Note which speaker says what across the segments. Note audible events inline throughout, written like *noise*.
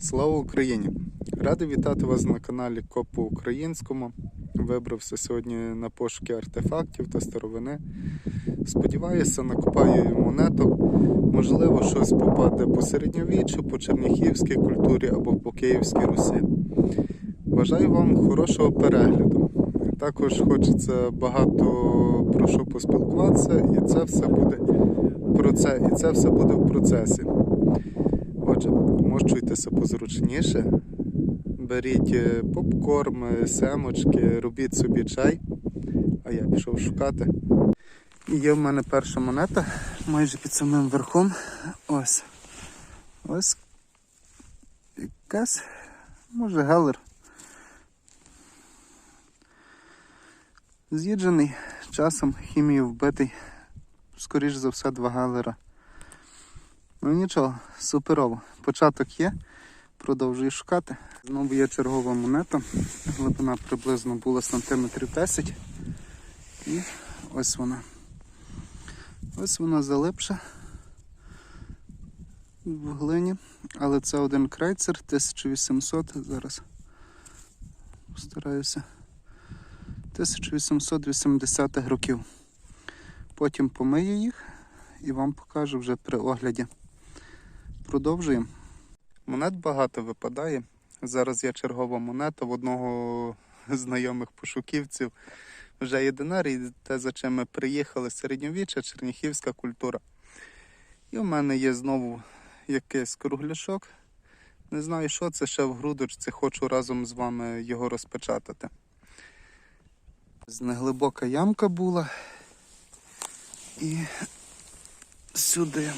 Speaker 1: Слава Україні! Радий вітати вас на каналі Коп по українському. Вибрався сьогодні на пошуки артефактів та старовини. Сподіваюся, накопаю монеток. Можливо, щось попаде по середньовіччю, по черніхівській культурі або по Київській Русі. Бажаю вам хорошого перегляду. Також хочеться багато про що поспілкуватися, і це все буде про це, і це все буде в процесі. Отже, мощуйтеся позручніше, беріть е, попкорн, е, семочки, робіть собі чай, а я пішов шукати. І є в мене перша монета майже під самим верхом. Ось. Ось якась, може, гелер. З'їджений часом хімію вбитий. Скоріш за все, два гелера. Ну нічого, суперово. Початок є, продовжую шукати. Знову є чергова монета. Глибина приблизно була сантиметрів 10. І ось вона. Ось вона залипша в глині. Але це один крейцер 1800. Зараз стараюся. 1880-х років. Потім помию їх і вам покажу вже при огляді. Продовжуємо. Монет багато випадає. Зараз є чергова монета в одного з знайомих пошуківців. Вже є динарій, те, за чим ми приїхали, середньовіччя, черніхівська культура. І в мене є знову якийсь кругляшок. Не знаю, що це ще в грудочці, хочу разом з вами його розпечатати. Неглибока ямка була. І сюди,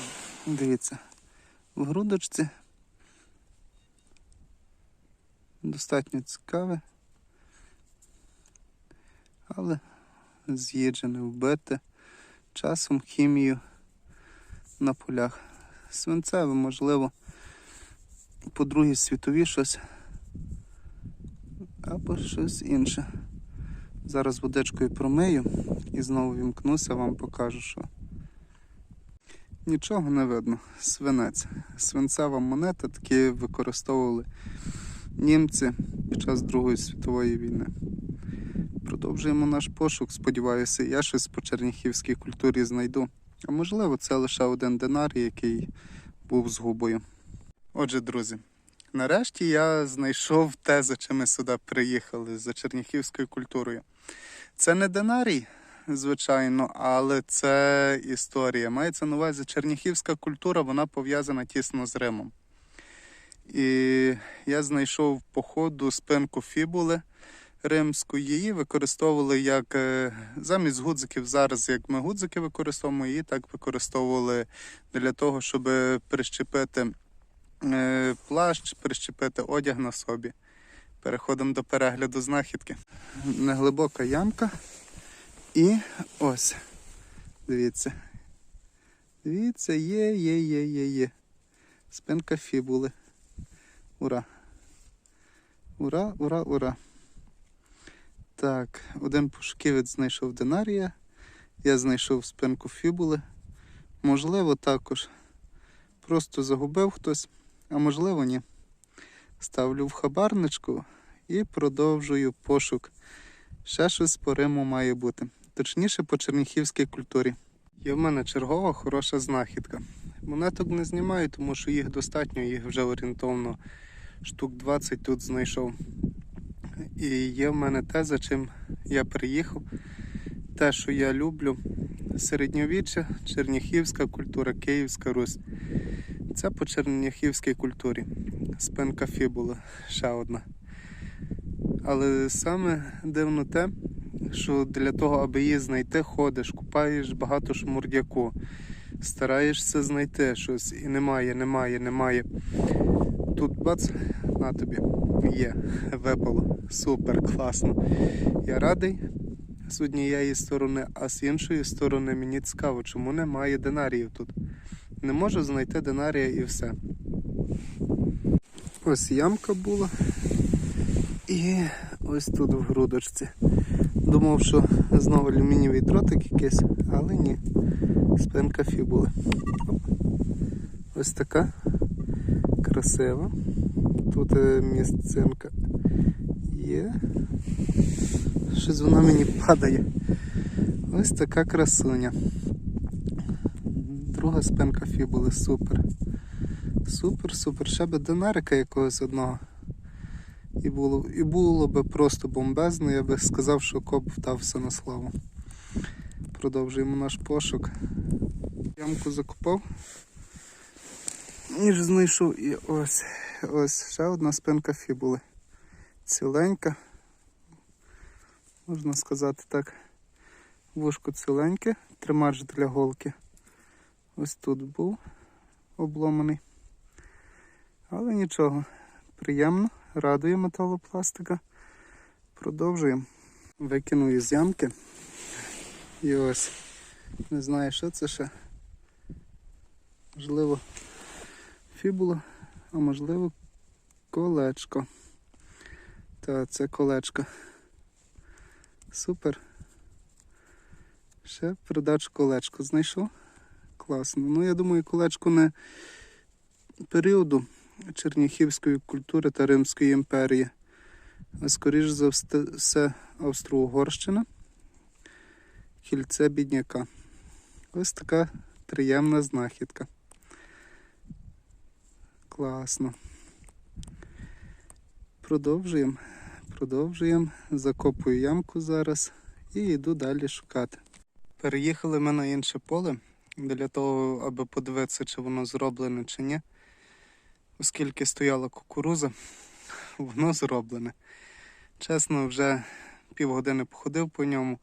Speaker 1: дивіться, в грудочці. Достатньо цікаве, але з'їджене, вбите часом хімію на полях. Свинцеве, можливо, по Другій світовій щось або щось інше. Зараз водичкою промию і знову вімкнуся, вам покажу, що нічого не видно. Свинець. Свинцева монета такі використовували німці під час Другої світової війни. Продовжуємо наш пошук. Сподіваюся, я щось по черніхівській культурі знайду. А можливо, це лише один динарій, який був з губою. Отже, друзі, нарешті я знайшов те, за чим ми сюди приїхали, за черніхівською культурою. Це не динарій, звичайно, але це історія. Мається на увазі черніхівська культура, вона пов'язана тісно з Римом. І я знайшов по ходу спинку фібули римську. Її використовували як е, замість гудзиків. Зараз, як ми гудзики використовуємо, її так використовували для того, щоб прищепити е, плащ, прищепити одяг на собі. Переходимо до перегляду знахідки. Неглибока ямка. І ось. Дивіться. Дивіться, є, є, є, є, є. Спинка фібули. Ура! Ура, ура, ура. Так, один пошуківець знайшов динарія. Я знайшов спинку фібули. Можливо, також просто загубив хтось, а можливо, ні. Ставлю в хабарничку і продовжую пошук. Ще щось по Риму має бути. Точніше, по черніхівській культурі. Є в мене чергова хороша знахідка. Монеток не знімаю, тому що їх достатньо, їх вже орієнтовно штук 20 тут знайшов. І є в мене те, за чим я приїхав. Те, що я люблю. Середньовіччя, черніхівська культура, Київська Русь. Це по черніхівській культурі. Спинка фібула, ще одна. Але саме дивно те, що для того, аби її знайти, ходиш, купаєш багато шмурдяку, стараєшся знайти щось і немає, немає, немає. Тут бац, на тобі є, випало. Супер, класно. Я радий з однієї сторони, а з іншої сторони мені цікаво, чому немає динаріїв тут. Не можу знайти динарія і все. Ось ямка була. І ось тут в грудочці. Думав, що знову алюмінієвий дротик якийсь, але ні. Спинка фібули. Ось така красива. Тут е, місцинка є. Щось вона мені падає. Ось така красуня. Друга спинка фібули, супер. Супер, супер. Ще би динарика якогось одного. І було, і було би просто бомбезно, я би сказав, що коп вдався на славу. Продовжуємо наш пошук. Ямку закопав. Ніж знайшов і ось ось ще одна спинка фібули. Ціленька. Можна сказати так. Вушко ціленьке, тримач для голки. Ось тут був обломаний. Але нічого, приємно, радує металопластика. Продовжуємо. Викинув із ямки. І ось, не знаю, що це ще. Можливо, фібула, а можливо, колечко. Та це колечко. Супер. Ще передачу колечко знайшов. Класно. Ну, я думаю, колечко не періоду Черніхівської культури та Римської імперії. Скоріш за все Австро-Угорщина. Кільце бідняка. Ось така приємна знахідка. Класно. Продовжуємо. Продовжуємо. Закопую ямку зараз і йду далі шукати. Переїхали ми на інше поле для того, аби подивитися, чи воно зроблене чи ні. Оскільки стояла кукуруза, *laughs* воно зроблене. Чесно, вже півгодини походив по ньому.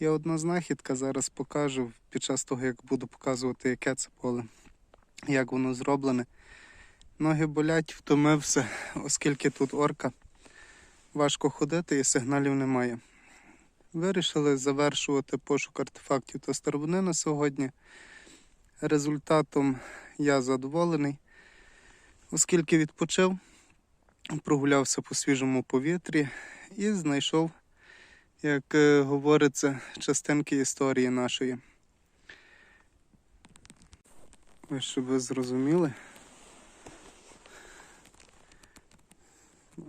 Speaker 1: Є одна знахідка, зараз покажу під час того, як буду показувати, яке це поле, як воно зроблене. Ноги болять, втомився, оскільки тут орка. Важко ходити і сигналів немає. Вирішили завершувати пошук артефактів та старовини на сьогодні. Результатом я задоволений, оскільки відпочив, прогулявся по свіжому повітрі і знайшов, як е, говориться, частинки історії нашої. Ось щоб ви зрозуміли.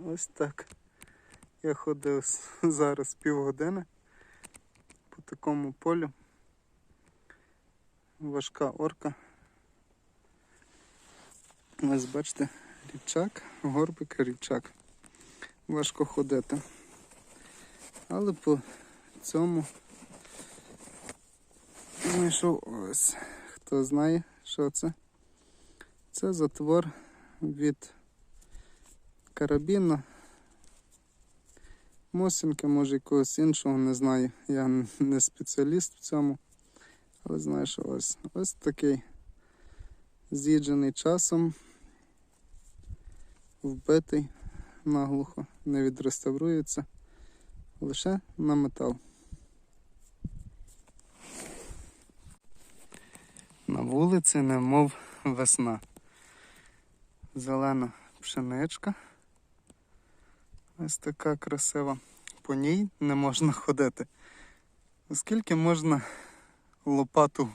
Speaker 1: Ось так. Я ходив зараз півгодини по такому полю. Важка орка. Ось бачите, рівчак, горбик, рівчак. Важко ходити. Але по цьому знайшов ось. Хто знає, що це? Це затвор від карабіна. Мосінки, може якогось іншого, не знаю. Я не спеціаліст в цьому. Але знаю, що ось ось такий з'їджений часом, вбитий наглухо, не відреставрується, лише на метал. На вулиці немов весна. Зелена пшеничка. Ось така красива. По ній не можна ходити. Оскільки можна лопату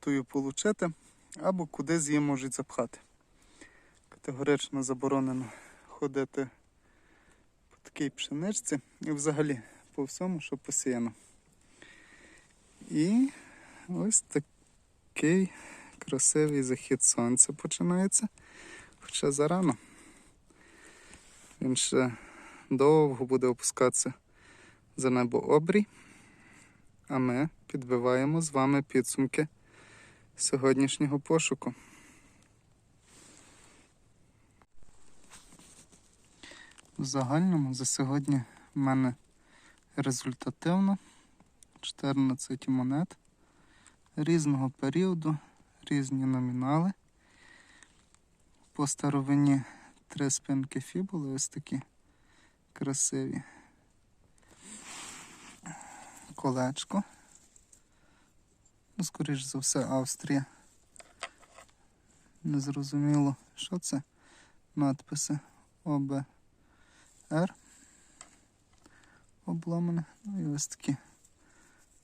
Speaker 1: тую получити, або кудись її можуть запхати. Категорично заборонено ходити по такій пшеничці і взагалі по всьому, що посіяно. І ось такий красивий захід сонця починається, хоча зарано. Він ще довго буде опускатися за небо обрій. А ми підбиваємо з вами підсумки сьогоднішнього пошуку. В загальному за сьогодні в мене результативно 14 монет різного періоду, різні номінали. По старовині три спинки фібули ось такі красиві. Колечко. Ну, скоріш за все, Австрія. Незрозуміло, що це. Надписи ОБР. Обломане. Ну і ось такі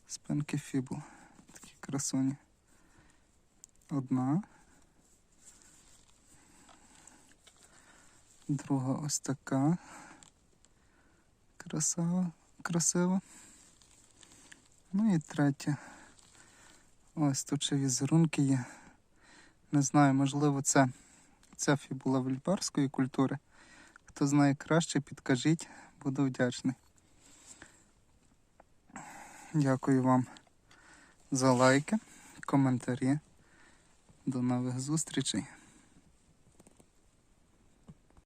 Speaker 1: спинки фібул. Такі красуні. Одна. Друга ось така. Красава, красива. Ну і третя. Ось тут ще візерунки є. Не знаю, можливо, це ця фібула вільбарської культури. Хто знає краще, підкажіть, буду вдячний. Дякую вам за лайки, коментарі. До нових зустрічей.